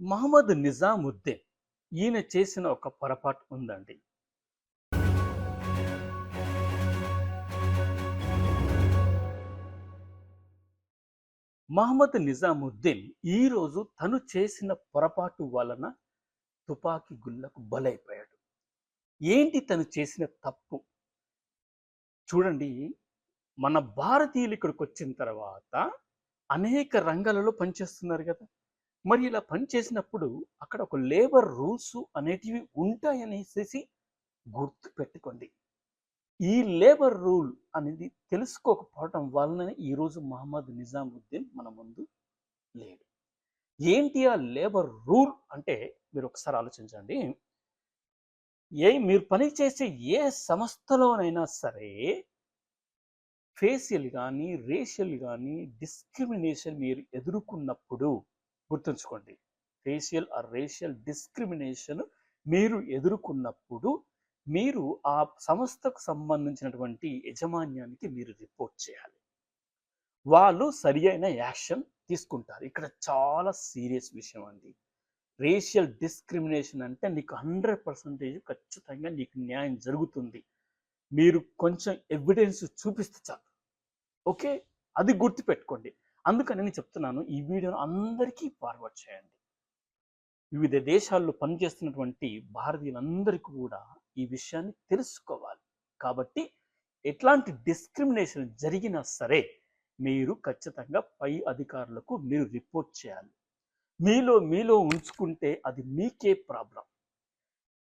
మహమ్మద్ నిజాముద్దీన్ ఈయన చేసిన ఒక పొరపాటు ఉందండి. మహమ్మద్ నిజాముద్దీన్ ఈరోజు తను చేసిన పొరపాటు వలన తుపాకీ గుళ్ళకు బలైపోయాడు. ఏంటి తను చేసిన తప్పు? చూడండి మన భారతీయులు ఇక్కడికి వచ్చిన తర్వాత అనేక రంగాలలో పనిచేస్తున్నారు కదా. మరి ఇలా పనిచేసినప్పుడు అక్కడ ఒక లేబర్ రూల్స్ అనేటివి ఉంటాయనేసి గుర్తు పెట్టుకోండి. ఈ లేబర్ రూల్ అనేది తెలుసుకోకపోవటం వలన ఈరోజు మహమ్మద్ నిజాముద్దీన్ మన ముందు లేడు. ఏంటి ఆ లేబర్ రూల్ అంటే మీరు ఒకసారి ఆలోచించండి. ఏ మీరు పనిచేసే ఏ సంస్థలోనైనా సరే ఫేషియల్ కానీ రేషియల్ కానీ డిస్క్రిమినేషన్ మీరు ఎదుర్కొన్నప్పుడు గుర్తుంచుకోండి. ఫేషియల్ ఆర్ రేషియల్ డిస్క్రిమినేషన్ మీరు ఎదుర్కొన్నప్పుడు మీరు ఆ సంస్థకు సంబంధించినటువంటి యజమాన్యానికి మీరు రిపోర్ట్ చేయాలి. వాళ్ళు సరి అయిన యాక్షన్ తీసుకుంటారు. ఇక్కడ చాలా సీరియస్ విషయం అండి. రేషియల్ డిస్క్రిమినేషన్ అంటే నీకు హండ్రెడ్ పర్సెంటేజ్ ఖచ్చితంగా నీకు న్యాయం జరుగుతుంది. మీరు కొంచెం ఎవిడెన్స్ చూపిస్తే చాలు. ఓకే? అది గుర్తుపెట్టుకోండి. అందుకని నేను చెప్తున్నాను ఈ వీడియోను అందరికీ ఫార్వర్డ్ చేయండి. వివిధ దేశాల్లో పనిచేస్తున్నటువంటి భారతీయులందరికీ కూడా ఈ విషయాన్ని తెలుసుకోవాలి. కాబట్టి ఎట్లాంటి డిస్క్రిమినేషన్ జరిగినా సరే మీరు ఖచ్చితంగా పై అధికారులకు మీరు రిపోర్ట్ చేయాలి. మీలో మీలో ఉంచుకుంటే అది మీకే ప్రాబ్లం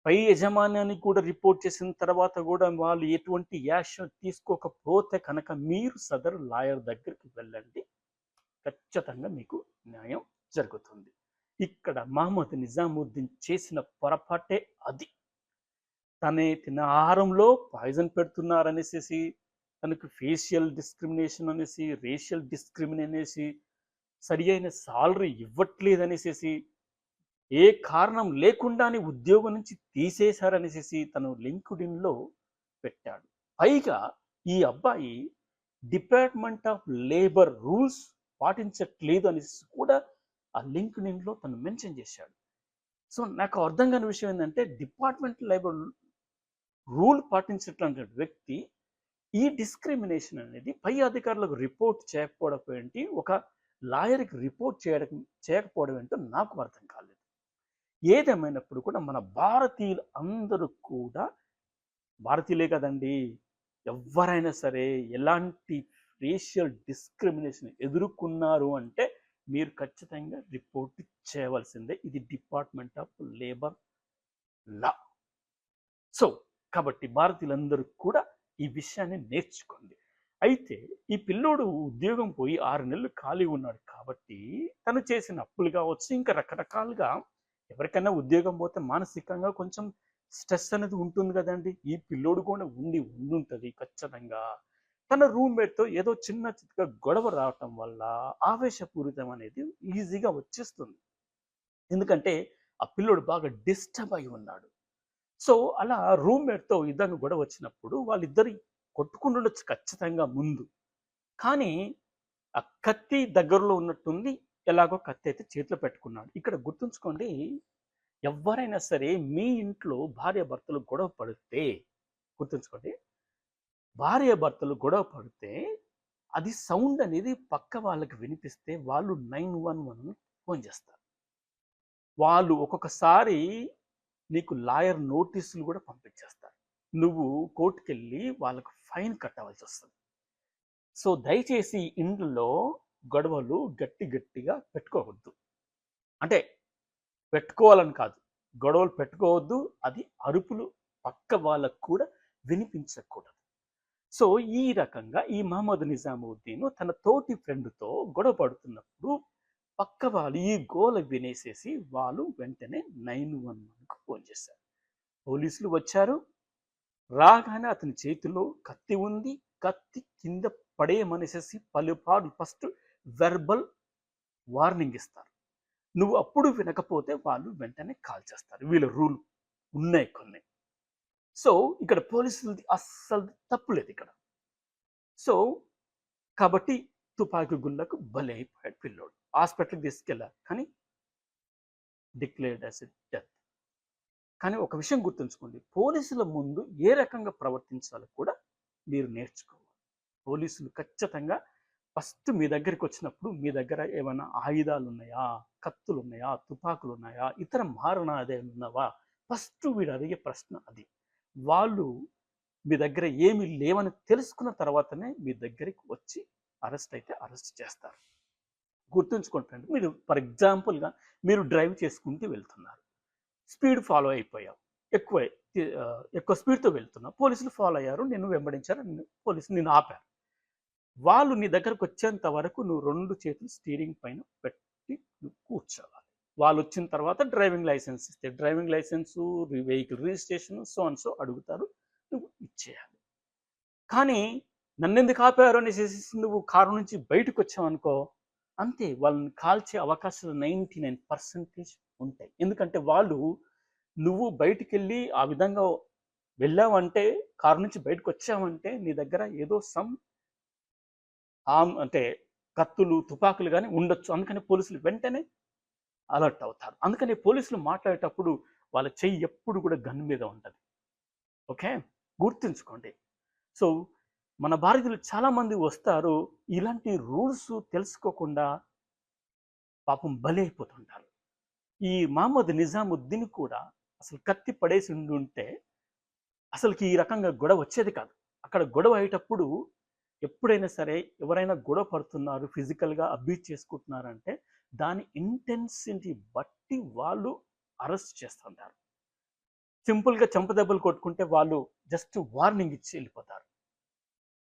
పై యజమాన్యానికి కూడా రిపోర్ట్ చేసిన తర్వాత కూడా వాళ్ళు ఎటువంటి యాక్షన్ తీసుకోకపోతే కనుక మీరు సదరు లాయర్ దగ్గరికి వెళ్ళండి. ఖచ్చితంగా మీకు న్యాయం జరుగుతుంది. ఇక్కడ మహమ్మద్ నిజాముద్దీన్ చేసిన పొరపాటే అది. తనే తిన ఆహారంలో పాయిజన్ పెడుతున్నారనేసి తనకు ఫేషియల్ డిస్క్రిమినేషన్ అనేసి రేషియల్ డిస్క్రిమిన్ అనేసి సరి అయిన సాలరీ ఇవ్వట్లేదు అనేసి ఏ కారణం లేకుండానే ఉద్యోగం నుంచి తీసేశారనేసి తను లింక్డ్ఇన్లో పెట్టాడు. పైగా ఈ అబ్బాయి డిపార్ట్మెంట్ ఆఫ్ లేబర్ రూల్స్ పాటించట్లేదు అనేసి కూడా ఆ లింక్డ్ఇన్లో తను మెన్షన్ చేశాడు. సో నాకు అర్థం కాని విషయం ఏంటంటే డిపార్ట్మెంట్ లేబర్ రూల్ పాటించట్లాంటి వ్యక్తి ఈ డిస్క్రిమినేషన్ అనేది పై అధికారులకు రిపోర్ట్ చేయకపోవడం ఏంటి ఒక లాయర్కి రిపోర్ట్ చేయడం చేయకపోవడం ఏంటో నాకు అర్థం కాలేదు. ఏదేమైనప్పుడు కూడా మన భారతీయులు అందరూ కూడా భారతీయులే కదండి ఎవరైనా సరే ఎలాంటి రేషియల్ డిస్క్రిమినేషన్ ఎదుర్కొన్నారు అంటే మీరు ఖచ్చితంగా రిపోర్ట్ చేయవలసిందే. ఇది department of labour law so కాబట్టి భారతీయులందరూ కూడా ఈ విషయాన్ని నేర్చుకోండి. అయితే ఈ పిల్లోడు ఉద్యోగం పోయి ఆరు నెలలు ఖాళీ ఉన్నాడు కాబట్టి తను చేసిన అప్పులు కావచ్చు ఇంకా రకరకాలుగా ఎవరికైనా ఉద్యోగం పోతే మానసికంగా కొంచెం స్ట్రెస్ అనేది ఉంటుంది కదండి. ఈ పిల్లోడు కూడా ఉండి ఉండుంటుంది ఖచ్చితంగా. తన రూమ్మేట్తో ఏదో చిన్న చిన్నగా గొడవ రావటం వల్ల ఆవేశపూరితం అనేది ఈజీగా వచ్చేస్తుంది. ఎందుకంటే ఆ పిల్లోడు బాగా డిస్టర్బ్ అయి ఉన్నాడు. సో అలా రూమ్మేట్తో ఇద్దరు గొడవ వచ్చినప్పుడు వాళ్ళిద్దరు కొట్టుకుండొచ్చు ఖచ్చితంగా ముందు. కానీ ఆ కత్తి దగ్గరలో ఉన్నట్టుంది ఎలాగో కత్తి అయితే చేతిలో పెట్టుకున్నాడు. ఇక్కడ గుర్తుంచుకోండి ఎవరైనా సరే మీ ఇంట్లో భార్య భర్తలు గొడవ పడితే గుర్తుంచుకోండి భార్య భర్తలు గొడవ పడితే అది సౌండ్ అనేది పక్క వాళ్ళకి వినిపిస్తే వాళ్ళు నైన్ వన్ వన్ ఫోన్ చేస్తారు. వాళ్ళు ఒక్కొక్కసారి నీకు లాయర్ నోటీసులు కూడా పంపించేస్తారు. నువ్వు కోర్టుకెళ్ళి వాళ్ళకు ఫైన్ కట్టవలసి వస్తుంది. సో దయచేసి ఇంట్లో గొడవలు గట్టి గట్టిగా పెట్టుకోవద్దు. అంటే పెట్టుకోవాలని కాదు. గొడవలు పెట్టుకోవద్దు. అది అరుపులు పక్క వాళ్ళకు కూడా వినిపించకూడదు. సో ఈ రకంగా ఈ మహమ్మద్ నిజాముద్దీన్ తన తోటి ఫ్రెండ్తో గొడవ పడుతున్నప్పుడు పక్క వాళ్ళు ఈ గోల వినేసేసి వాళ్ళు వెంటనే నైన్ వన్ వన్కు ఫోన్ చేశారు. పోలీసులు వచ్చారు. రాగానే అతని చేతిలో కత్తి ఉంది. కత్తి కింద పడేయమనేసేసి పలుపాడు ఫస్ట్ వెర్బల్ వార్నింగ్ ఇస్తారు. నువ్వు అప్పుడు వినకపోతే వాళ్ళు వెంటనే కాల్ చేస్తారు. వీళ్ళ రూల్ ఉన్నాయి కొన్ని. సో ఇక్కడ పోలీసులది అస్సలు తప్పులేదు ఇక్కడ. సో కాబట్టి తుపాకీ గుళ్ళకు బలి అయిపోయాడు పిల్లోడు. హాస్పిటల్కి తీసుకెళ్ళారు కానీ డిక్లేర్డ్ యాజ్ డెత్. కానీ ఒక విషయం గుర్తుంచుకోండి పోలీసుల ముందు ఏ రకంగా ప్రవర్తించాలో కూడా మీరు నేర్చుకోవాలి. పోలీసులు ఖచ్చితంగా ఫస్ట్ మీ దగ్గరికి వచ్చినప్పుడు మీ దగ్గర ఏమైనా ఆయుధాలు ఉన్నాయా కత్తులు ఉన్నాయా తుపాకులు ఉన్నాయా ఇతర మారణాదే ఉన్నవా? ఫస్ట్ వీడు అడిగే ప్రశ్న అది. వాళ్ళు మీ దగ్గర ఏమి లేవని తెలుసుకున్న తర్వాతనే మీ దగ్గరికి వచ్చి అరెస్ట్ అయితే అరెస్ట్ చేస్తారు. గుర్తుంచుకుంటండి మీరు ఫర్ ఎగ్జాంపుల్గా మీరు డ్రైవ్ చేసుకుంటూ వెళ్తున్నారు. స్పీడ్ ఫాలో అయిపోయావు. ఎక్కువ ఎక్కువ స్పీడ్తో వెళ్తున్నావు. పోలీసులు ఫాలో అయ్యారు నిన్ను వెంబడించారు పోలీసులు నిన్ను ఆపారు. వాళ్ళు నీ దగ్గరకు వచ్చేంత వరకు నువ్వు రెండు చేతులు స్టీరింగ్ పైన పెట్టి నువ్వు కూర్చోవాలి. వాళ్ళు వచ్చిన తర్వాత డ్రైవింగ్ లైసెన్స్ ఇస్తే driving licence vehicle registration so and so అడుగుతారు నువ్వు ఇచ్చేయాలి. కానీ నన్నెందుకు ఆపారు అనేసి నువ్వు కారు నుంచి బయటకు వచ్చావనుకో అంతే వాళ్ళని కాల్చే అవకాశాలు నైంటీ నైన్ పర్సెంటేజ్ ఉంటాయి. ఎందుకంటే వాళ్ళు నువ్వు బయటికి వెళ్ళి ఆ విధంగా వెళ్ళావంటే కారు నుంచి బయటకు వచ్చావంటే నీ దగ్గర ఏదో సమ్ ఆమ్ అంటే కత్తులు తుపాకులు కానీ ఉండొచ్చు. అందుకని పోలీసులు వెంటనే అలర్ట్ అవుతారు. అందుకని పోలీసులు మాట్లాడేటప్పుడు వాళ్ళ చెయ్యి ఎప్పుడు కూడా గన్ మీద ఉంటుంది. ఓకే? గుర్తుంచుకోండి. సో మన భారతీయులు చాలామంది వస్తారు. ఇలాంటి రూల్స్ తెలుసుకోకుండా పాపం బలి అయిపోతుంటారు. ఈ మహమ్మద్ నిజాముద్దీన్ కూడా అసలు కత్తి పడేసి ఉంటే అసలుకి ఈ రకంగా గొడవ వచ్చేది కాదు. అక్కడ గొడవ అయ్యేటప్పుడు ఎప్పుడైనా సరే ఎవరైనా గొడవ పడుతున్నారు ఫిజికల్గా అబ్యూజ్ చేసుకుంటున్నారంటే దాని ఇంటెన్సిటీ బట్టి వాళ్ళు అరెస్ట్ చేస్తుంటారు. సింపుల్గా చెంపదెబ్బలు కొట్టుకుంటే వాళ్ళు జస్ట్ వార్నింగ్ ఇచ్చి వెళ్ళిపోతారు.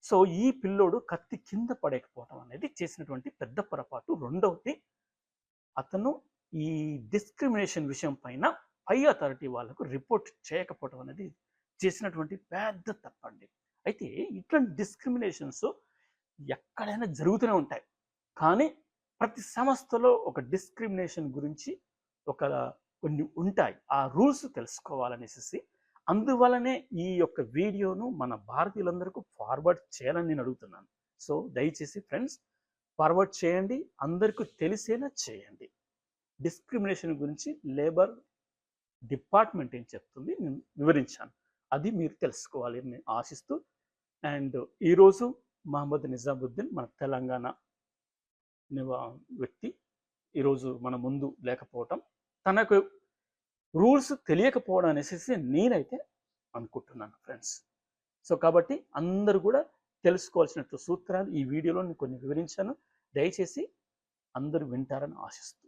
సో ఈ పిల్లోడు కత్తి కింద పడేకపోవడం అనేది చేసినటువంటి పెద్ద పొరపాటు. రెండవది అతను ఈ డిస్క్రిమినేషన్ విషయం పైన పై అథారిటీ వాళ్ళకు రిపోర్ట్ చేయకపోవడం అనేది చేసినటువంటి పెద్ద తప్పండి. అయితే ఇట్లాంటి డిస్క్రిమినేషన్స్ ఎక్కడైనా జరుగుతూనే ఉంటాయి. కానీ ప్రతి సంస్థలో ఒక డిస్క్రిమినేషన్ గురించి ఒక కొన్ని ఉంటాయి. ఆ రూల్స్ తెలుసుకోవాలనేసి అందువలనే ఈ యొక్క వీడియోను మన భారతీయులందరికీ ఫార్వర్డ్ చేయాలని నేను అడుగుతున్నాను. సో దయచేసి ఫ్రెండ్స్ ఫార్వర్డ్ చేయండి. అందరికీ తెలిసేలా చేయండి. డిస్క్రిమినేషన్ గురించి లేబర్ డిపార్ట్మెంట్ ఏం చెప్తుంది నేను వివరించాను. అది మీరు తెలుసుకోవాలి నేను ఆశిస్తూ అండ్ ఈరోజు మహమ్మద్ నిజాముద్దీన్ మన తెలంగాణ వ్యక్తి ఈరోజు మన ముందు లేకపోవటం తనకు రూల్స్ తెలియకపోవడం అనేసి నేనైతే అనుకుంటున్నాను ఫ్రెండ్స్. సో కాబట్టి అందరూ కూడా తెలుసుకోవాల్సినట్లు సూత్రాలు ఈ వీడియోలో నేను కొన్ని వివరించాను. దయచేసి అందరూ వింటారని ఆశిస్తున్నాను